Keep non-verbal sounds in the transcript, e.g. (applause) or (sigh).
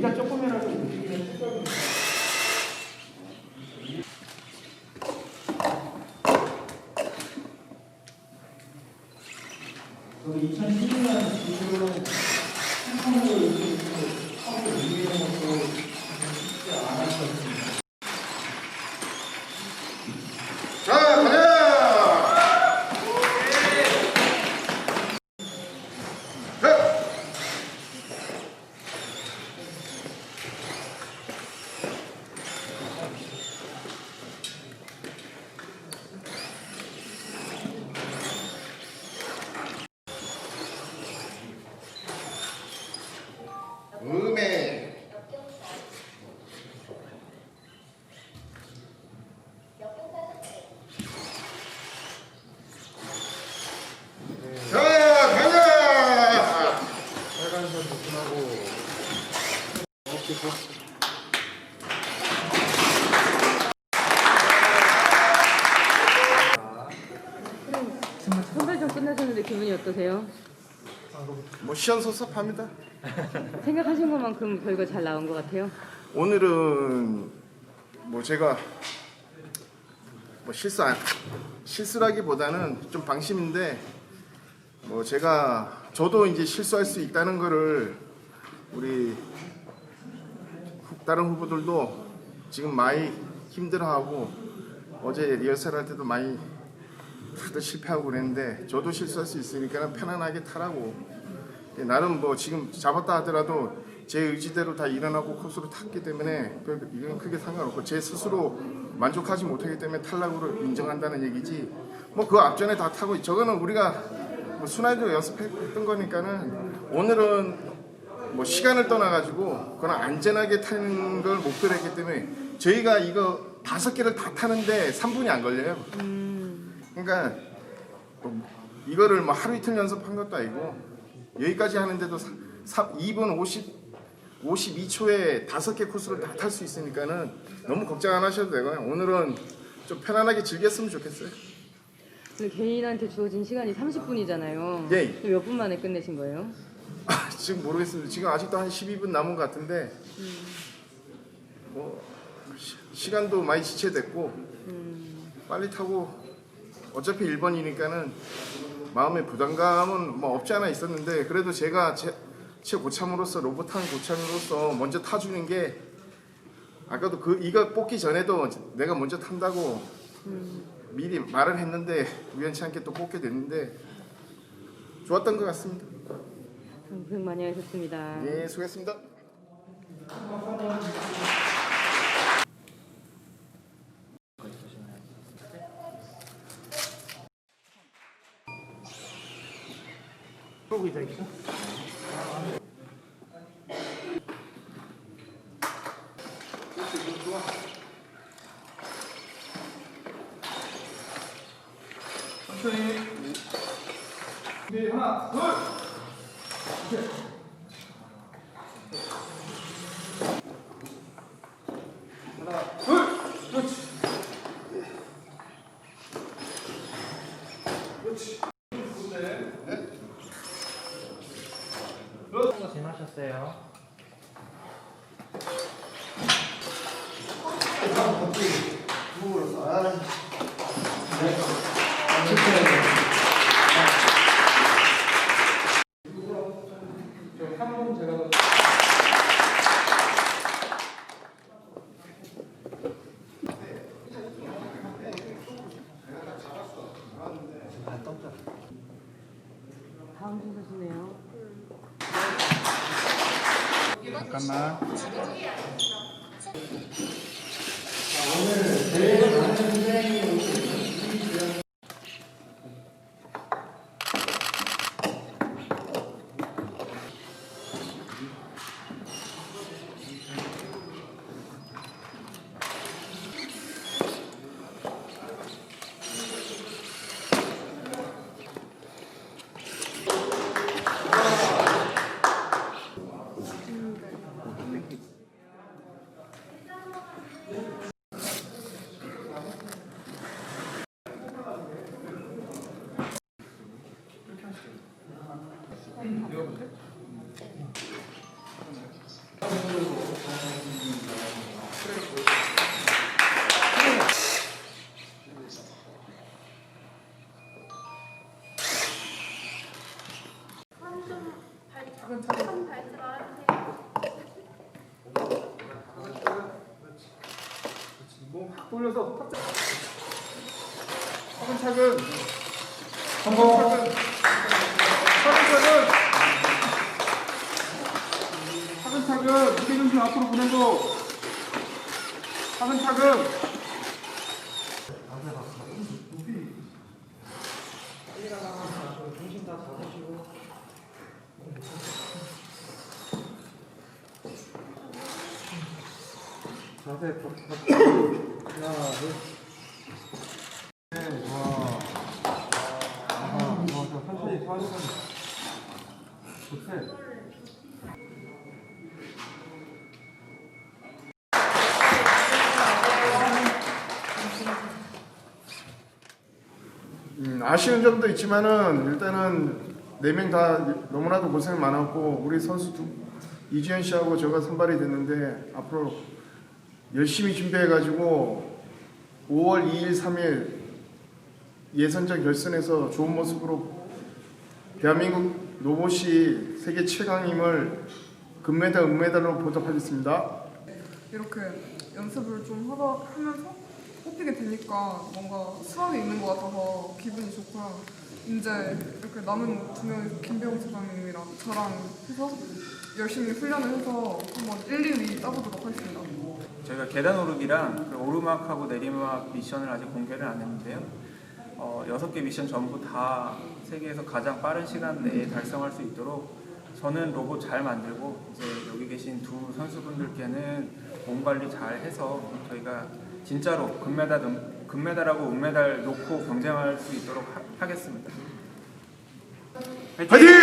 앉으실 때 의자 조금이라도 움직이면 실적이 우리 2016년 기준으로 한국으로 이렇게 하고 움직이는 것도 쉽지 않았었습니다. 자 가자. 자. 음에 자 가자. 빨간선 조심하고. 오케이 좋아. 선발전 끝나셨는데 기분이 어떠세요? 뭐 시원섭섭합니다. (laughs) 생각하신 것만큼 결과 잘 나온 것 같아요. 오늘은 뭐 제가 뭐 실수 안 실수라기보다는 좀 방심인데 뭐 제가 저도 이제 실수할 수 있다는 거를 우리 후- 다른 후보들도 지금 많이 힘들어하고 어제 리허설 할 때도 많이 다들 실패하고 그랬는데 저도 실수할 수 있으니까 편안하게 타라고 나름 뭐 지금 잡았다 하더라도 제 의지대로 다 일어나고 코스로 탔기 때문에 그- 이건 크게 상관없고 제 스스로 만족하지 못하기 때문에 탈락으로 인정한다는 얘기지 뭐 그 앞전에 다 타고 저거는 우리가 뭐 순환적으로 연습했던 거니까는 오늘은 뭐 시간을 떠나가지고 그건 안전하게 타는 걸 목표로 했기 때문에 저희가 이거 다섯 개를 다 타는데 3분이 안 걸려요. 그러니까 뭐 이거를 뭐 하루 이틀 연습한 것도 아니고 여기까지 하는데도 2분 50 52초에 다섯 개 코스를 다 탈 수 있으니까는 너무 걱정 안 하셔도 되고요. 오늘은 좀 편안하게 즐겼으면 좋겠어요. 개인한테 주어진 시간이 30분이잖아요. 예. 몇 분 만에 끝내신 거예요? 아, 지금 모르겠습니다. 지금 아직도 한 12분 남은 것 같은데 뭐 시, 시간도 많이 지체됐고 빨리 타고 어차피 1번이니까는 마음의 부담감은 뭐 없지 않아 있었는데 그래도 제가 제, 제 고참으로서 로봇 타는 고참으로서 먼저 타주는 게 아까도 그 이거 뽑기 전에도 내가 먼저 탄다고 미리 말을 했는데 우연치 않게 또 뽑게 됐는데 좋았던 것 같습니다. 음, 고생 많이 하셨습니다. 예, 수고했습니다. 꼭 의자 있어? 천천히. 준비 하나, 둘. 하나, 둘. 그렇지. 그렇지. 고생 하셨어요. 다음 순서시네요. కన్నా 잠깐만. 몸확 돌려서 탁 잡- 차근차근 성공 차근차근 차근차근 무게 중심 앞으로 보내고 차근차근 자세 하나 둘 네, 와. 아, 와, 저 천천히 천천히. 좋대. 음, 아쉬운 점도 있지만은 일단은 네 명 다 너무나도 고생 많았고 우리 선수 두 이지현 씨하고 제가 선발이 됐는데 앞으로 열심히 준비해가지고 5월 2일 3일 예선전 결선에서 좋은 모습으로 대한민국 로봇이 세계 최강임을 금메달, 은메달로 보답하겠습니다. 이렇게 연습을 좀 하다 하면서 뽑히게 되니까 뭔가 수학이 있는 것 같아서 기분이 좋고요. 이제 이렇게 남은 두 명의 김병호 사장님이랑 저랑 해서 열심히 훈련을 해서 한번 1, 2위 따보도록 하겠습니다. 저희가 계단 오르기랑 그 오르막하고 내리막 미션을 아직 공개를 안 했는데요. 어, 6개 미션 전부 다 세계에서 가장 빠른 시간 내에 달성할 수 있도록 저는 로봇 잘 만들고 이제 여기 계신 두 선수분들께는 몸 관리 잘 해서 저희가 진짜로 금메달, 은- 금메달하고 은메달 놓고 경쟁할 수 있도록 하, 하겠습니다. 화이팅!